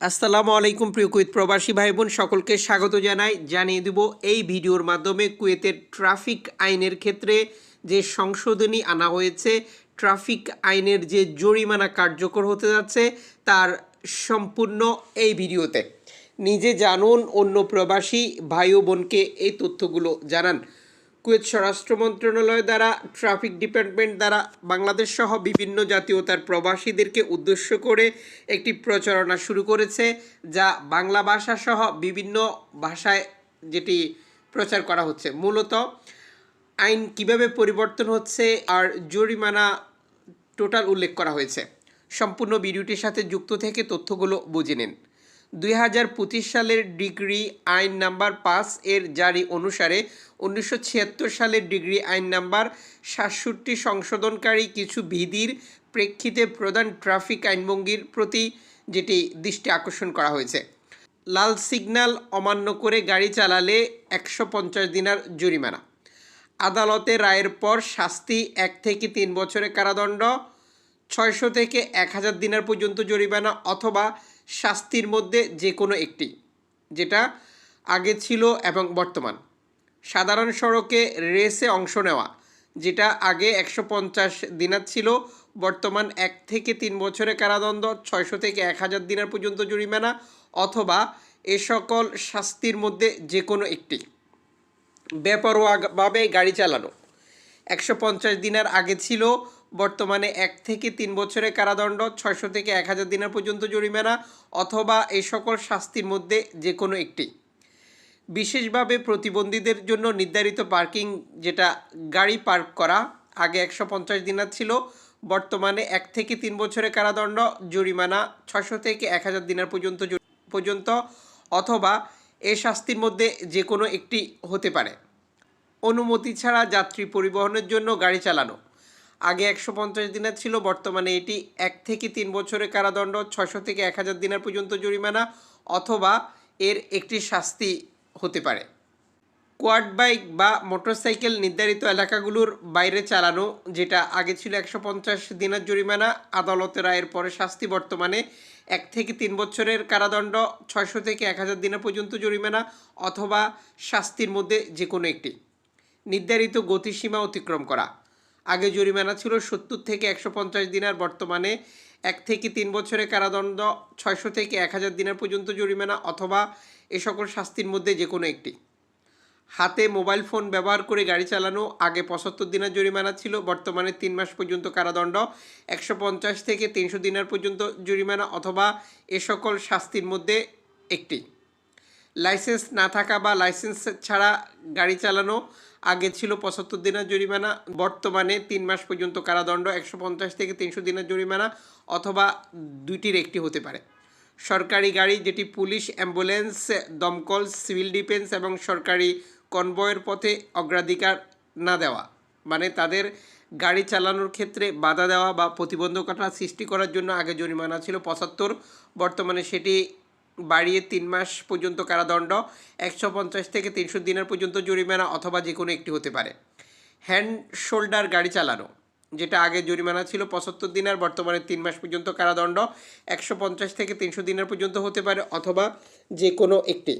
আসসালামু আলাইকুম প্রিয় কুয়েত প্রবাসী ভাই বোন সকলকে স্বাগত জানাই। জানিয়ে দেব, এই ভিডিওর মাধ্যমে কুয়েতের ট্রাফিক আইনের ক্ষেত্রে যে সংশোধনী আনা হয়েছে, ট্রাফিক আইনের যে জরিমানা কার্যকর হতে যাচ্ছে, তার সম্পূর্ণ এই ভিডিওতে। নিজে জানুন, অন্য প্রবাসী ভাই বোনকে এই তথ্যগুলো জানান। কুয়েত স্বরাষ্ট্র মন্ত্রণালয় দ্বারা, ট্রাফিক ডিপার্টমেন্ট দ্বারা বাংলাদেশ সহ বিভিন্ন জাতীয়তার প্রবাসীদেরকে উদ্দেশ্য করে একটি প্রচারণা শুরু করেছে, যা বাংলা ভাষা সহ বিভিন্ন ভাষায় যেটি প্রচার করা হচ্ছে। মূলত, আইন কীভাবে পরিবর্তন হচ্ছে আর জরিমানা টোটাল উল্লেখ করা হয়েছে। সম্পূর্ণ ভিডিওটির সাথে যুক্ত থেকে তথ্যগুলো বুঝে নিন। দুই হাজার পঁচিশ সালের ডিগ্রি আইন নাম্বার পাঁচ এর জারি অনুসারে উনিশশো ছিয়াত্তর সালের ডিগ্রি আইন নাম্বার সাতষট্টি সংশোধনকারী কিছু বিধির প্রেক্ষিতে প্রধান ট্রাফিক আইনভঙ্গির প্রতি যেটি দৃষ্টি আকর্ষণ করা হয়েছে। লাল সিগন্যাল অমান্য করে গাড়ি চালালে একশো পঞ্চাশ দিনার জরিমানা। আদালতের রায়ের পর শাস্তি এক থেকে তিন বছরের কারাদণ্ড, ছয়শো থেকে এক হাজার দিনার পর্যন্ত জরিমানা অথবা শাস্তির মধ্যে যে কোনো একটি, যেটা আগে ছিল এবং বর্তমান। সাধারণ সড়কে রেসে অংশ নেওয়া, যেটা আগে একশো পঞ্চাশ দিনার ছিল, বর্তমান এক থেকে তিন বছরের কারাদণ্ড, ছয়শো থেকে এক হাজার দিনার পর্যন্ত জরিমানা, অথবা এ সকল শাস্তির মধ্যে যে কোনো একটি। বেপরোয়াভাবে গাড়ি চালানো, একশো পঞ্চাশ দিনের আগে ছিল বর্তমানে এক থেকে তিন বছরের কারাদণ্ড, ছয়শো থেকে এক হাজার দিনের পর্যন্ত জরিমানা অথবা এই সকল শাস্তির মধ্যে যে কোনো একটি। বিশেষভাবে প্রতিবন্ধীদের জন্য নির্ধারিত পার্কিং, যেটা গাড়ি পার্ক করা, আগে একশো পঞ্চাশ দিনার ছিল, বর্তমানে এক থেকে তিন বছরের কারাদণ্ড, জরিমানা ছশো থেকে এক হাজার দিনার পর্যন্ত পর্যন্ত অথবা এ শাস্তির মধ্যে যে কোনো একটি হতে পারে। অনুমতি ছাড়া যাত্রী পরিবহনের জন্য গাড়ি চালানো। আগে একশো পঞ্চাশ দিনের ছিল, বর্তমানে এটি এক থেকে তিন বছরের কারাদণ্ড ছশো থেকে এক হাজার দিনের পর্যন্ত জরিমানা অথবা এর একটি শাস্তি হতে পারে। কোয়াড বাইক বা মোটরসাইকেল নির্ধারিত এলাকাগুলোর বাইরে চালানো, যেটা আগে ছিল একশো পঞ্চাশ দিনের জরিমানা আদালতের রায়ের পরে শাস্তি, বর্তমানে এক থেকে তিন বছরের কারাদণ্ড, ছয়শো থেকে এক হাজার দিনের পর্যন্ত জরিমানা অথবা শাস্তির মধ্যে যে কোনো একটি। নির্ধারিত গতিসীমা অতিক্রম করা। আগে জরিমানা ছিল সত্তর থেকে একশো পঞ্চাশ দিনার, বর্তমানে এক থেকে তিন বছরের কারাদণ্ড ছয়শো থেকে এক হাজার দিনের পর্যন্ত জরিমানা অথবা এ সকল শাস্তির মধ্যে যে কোনো একটি। হাতে মোবাইল ফোন ব্যবহার করে গাড়ি চালানো আগে পঁচাত্তর দিনের জরিমানা ছিল, বর্তমানে তিন মাস পর্যন্ত কারাদণ্ড একশো পঞ্চাশ থেকে তিনশো দিনের পর্যন্ত জরিমানা অথবা এ সকল শাস্তির মধ্যে একটি। লাইসেন্স না থাকা বা লাইসেন্স ছাড়া গাড়ি চালানো আগে ছিল পঁচাত্তর দিনের জরিমানা, বর্তমানে তিন মাস পর্যন্ত কারাদণ্ড একশো পঞ্চাশ থেকে তিনশো দিনের জরিমানা অথবা দুইটির একটি হতে পারে। সরকারি গাড়ি যেটি পুলিশ, অ্যাম্বুলেন্স, দমকল, সিভিল ডিফেন্স এবং সরকারি কনভয়ের পথে অগ্রাধিকার না দেওয়া মানে তাদের গাড়ি চালানোর ক্ষেত্রে বাধা দেওয়া বা প্রতিবন্ধকতা সৃষ্টি করার জন্য আগে জরিমানা ছিল পঁচাত্তর, বর্তমানে সেটি বাড়িয়ে তিন মাস পর্যন্ত কারাদণ্ড, একশো পঞ্চাশ থেকে তিনশো দিনের পর্যন্ত জরিমানা অথবা যে কোনো একটি হতে পারে। হ্যান্ড শোল্ডার গাড়ি চালানো, যেটা আগে জরিমানা ছিল পঁচাত্তর দিন আর বর্তমানে তিন মাস পর্যন্ত কারাদণ্ড, একশো পঞ্চাশ থেকে তিনশো দিনের পর্যন্ত হতে পারে অথবা যে কোনো একটি।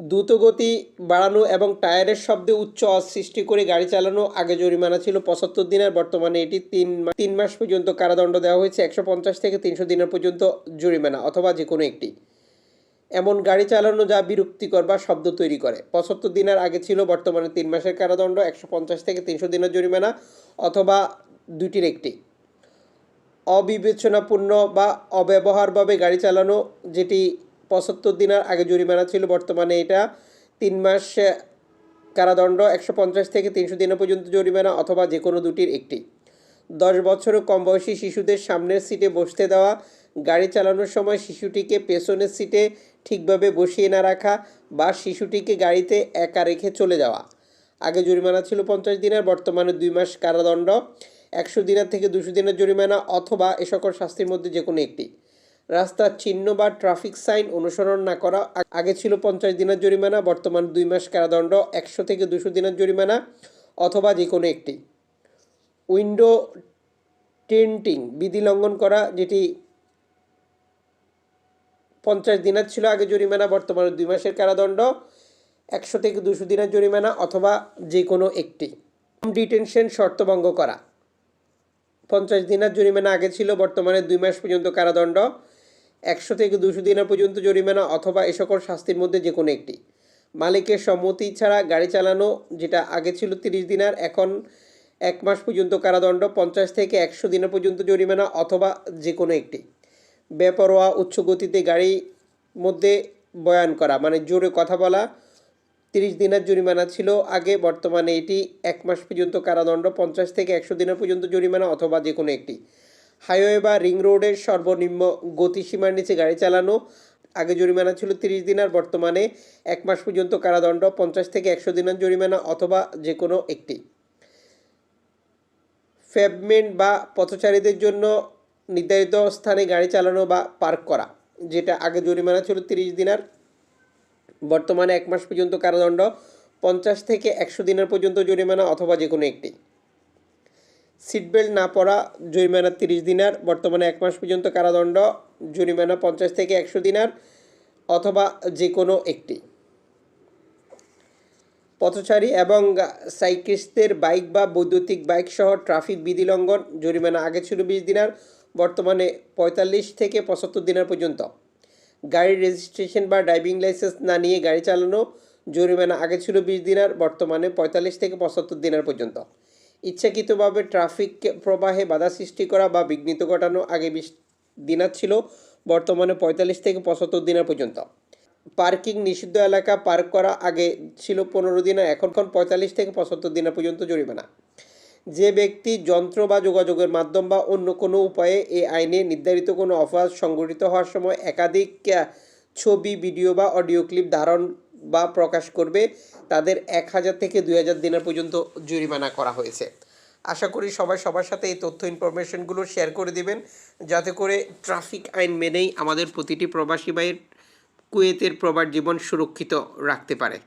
দ্রুতগতি বাড়ানো এবং টায়ারের শব্দে উচ্চ সৃষ্টি করে গাড়ি চালানো, আগে জরিমানা ছিল পঁচাত্তর দিনের, বর্তমানে এটি তিন তিন মাস পর্যন্ত কারাদণ্ড দেওয়া হয়েছে, একশো পঞ্চাশ থেকে তিনশো দিনের পর্যন্ত জরিমানা অথবা যে কোনো একটি। এমন গাড়ি চালানো যা বিরক্তিকর বা শব্দ তৈরি করে। পঁচাত্তর দিনের আগে ছিল, বর্তমানে তিন মাসের কারাদণ্ড, একশো পঞ্চাশ থেকে তিনশো দিনের জরিমানা অথবা দুইটির একটি। অবিবেচনাপূর্ণ বা অব্যবহারভাবে গাড়ি চালানো, যেটি পঁচাত্তর দিনের আগে জরিমানা ছিল। বর্তমানে এটা তিন মাস কারাদণ্ড, একশো পঞ্চাশ থেকে তিনশো দিনের পর্যন্ত জরিমানা অথবা যে কোনো দুটির একটি। দশ বছরের কম বয়সী শিশুদের সামনের সিটে বসতে দেওয়া, গাড়ি চালানোর সময় শিশুটিকে পেছনের সিটে ঠিকভাবে বসিয়ে না রাখা বা শিশুটিকে গাড়িতে একা রেখে চলে যাওয়া। আগে জরিমানা ছিল পঞ্চাশ দিনের, বর্তমানে দুই মাস কারাদণ্ড, একশো দিনের থেকে দুশো দিনের জরিমানা অথবা এ সকল শাস্তির মধ্যে যে কোনো একটি। রাস্তার চিহ্ন বা ট্রাফিক সাইন অনুসরণ না করা আগে ছিল পঞ্চাশ দিনের জরিমানা, বর্তমান দুই মাস কারাদণ্ড একশো থেকে দুশো দিনের জরিমানা অথবা যে কোনো একটি। উইন্ডো টেন্টিং বিধি লঙ্ঘন করা, যেটি পঞ্চাশ দিনের ছিল আগে জরিমানা, বর্তমানে দুই মাসের কারাদণ্ড একশো থেকে দুশো দিনের জরিমানা অথবা যে কোনো একটি ডিটেনশন শর্তভঙ্গ করা। পঞ্চাশ দিনের জরিমানা আগে ছিল, বর্তমানে দুই মাস পর্যন্ত কারাদণ্ড একশো থেকে দুশো দিনের পর্যন্ত জরিমানা অথবা এ সকল শাস্তির মধ্যে যে কোনো একটি। মালিকের সম্মতি ছাড়া গাড়ি চালানো, যেটা আগে ছিল তিরিশ দিনার এখন এক মাস পর্যন্ত কারাদণ্ড, পঞ্চাশ থেকে একশো দিনের পর্যন্ত জরিমানা অথবা যে কোনো একটি। বেপরোয়া, উচ্চ গতিতে গাড়ির মধ্যে বয়ান করা মানে জোরে কথা বলা, তিরিশ দিনের জরিমানা ছিল। আগে বর্তমানে এটি এক মাস পর্যন্ত কারাদণ্ড, পঞ্চাশ থেকে একশো দিনের পর্যন্ত জরিমানা অথবা যে কোনো একটি। হাইওয়ে বা রিং রোডের সর্বনিম্ন গতিসীমার নিচে গাড়ি চালানো। আগে জরিমানা ছিল তিরিশ দিনের বর্তমানে এক মাস পর্যন্ত কারাদণ্ড পঞ্চাশ থেকে একশো দিনের জরিমানা অথবা যে কোনো একটি। ফেভমেন্ট বা পথচারীদের জন্য নির্ধারিত স্থানে গাড়ি চালানো বা পার্ক করা, যেটা আগে জরিমানা ছিল তিরিশ দিনার বর্তমানে এক মাস পর্যন্ত কারাদণ্ড পঞ্চাশ থেকে একশো দিনের পর্যন্ত জরিমানা অথবা যে কোনো একটি। সিট বেল্ট না পরা জরিমানা তিরিশ দিনার, বর্তমানে এক মাস পর্যন্ত কারাদণ্ড, জরিমানা পঞ্চাশ থেকে একশো দিনার, অথবা যে কোনো একটি। পথচারী এবং সাইক্লিস্টদের বাইক বা বৈদ্যুতিক বাইক সহ ট্রাফিক বিধি লঙ্ঘন জরিমানা আগে ছিল বিশ দিনার, বর্তমানে পঁয়তাল্লিশ থেকে পঁচাত্তর দিনের পর্যন্ত। গাড়ির রেজিস্ট্রেশন বা ড্রাইভিং লাইসেন্স না নিয়ে গাড়ি চালানো, জরিমানা আগে ছিল বিশ দিনার, বর্তমানে পঁয়তাল্লিশ থেকে পঁচাত্তর দিনের পর্যন্ত। ইচ্ছাকৃতভাবে ট্রাফিক প্রবাহে বাধা সৃষ্টি করা বা বিঘ্নিত ঘটানো আগে বিশ দিনার ছিল বর্তমানে পঁয়তাল্লিশ থেকে পঁচাত্তর দিনের পর্যন্ত। পার্কিং নিষিদ্ধ এলাকা পার্ক করা আগে ছিল পনেরো দিনের এখন পঁয়তাল্লিশ থেকে পঁচাত্তর দিনের পর্যন্ত জরিমানা। যে ব্যক্তি যন্ত্র বা যোগাযোগের মাধ্যম বা অন্য কোনো উপায়ে এই আইনে নির্ধারিত কোনো অপরাধ সংঘটিত হওয়ার সময় একাধিক ছবি, ভিডিও বা অডিও ক্লিপ ধারণ বা প্রকাশ করবে, তাদের এক হাজার থেকে দুই হাজার দিনের পর্যন্ত জরিমানা করা হয়েছে। আশা করি সবাই সবার সাথে এই তথ্য ইনফরমেশনগুলো শেয়ার করে দিবেন, যাতে করে ট্রাফিক আইন মেনেই আমাদের প্রতিটি প্রবাসী বাইয়ের কুয়েতের প্রবাস জীবন সুরক্ষিত রাখতে পারে।